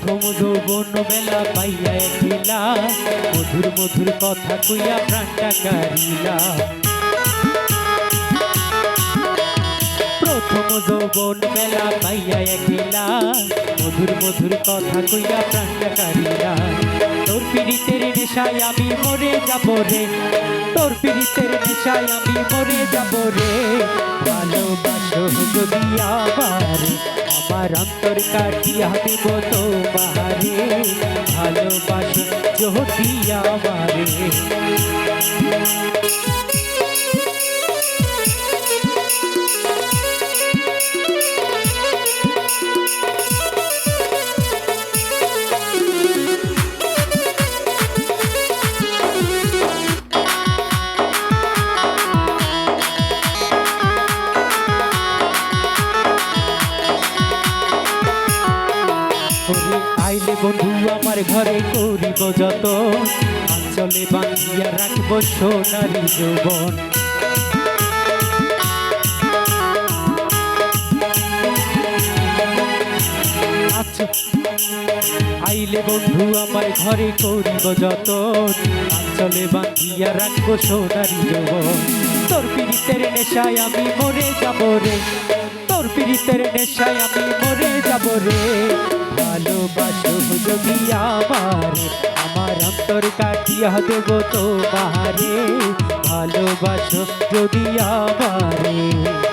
প্রথম যৌবন বেলা পাইয়া একলা মধুর মধুর কথা কইয়া প্রাণটা কারিলা প্রথম যৌবন বেলা পাইয়া একলা মধুর মধুর কথা কইয়া প্রাণটা কারিলা তোর পীড়িতের নেশায় আমি মরে যাব রে। তোর পীড়িতের নেশায় আমি মরে যাব রে। ভালোবাসো যদি আমার আমার অন্তর কাটিয়া দিব তোমারে ভালোবাসো যদি আমারে। আইলে বন্ধু, আমার ঘরে করিব যত। অঞ্চলে বাঁধিয়া রাখব সোনারি যৌবন। আচ্ছা। আইলে বন্ধু, আমার ঘরে করিব যত। অঞ্চলে বাঁধিয়া রাখব সোনারি যৌবন। তোর পীড়িতের নেশায় আমি মরে যাব রে। তোর পীড়িতের নেশায় আমি মরে যাব রে। ভালোবাসো যদি আমার আমার অন্তর কাটিয়া দেব তোমারে। ভালোবাসো যদি আমারে।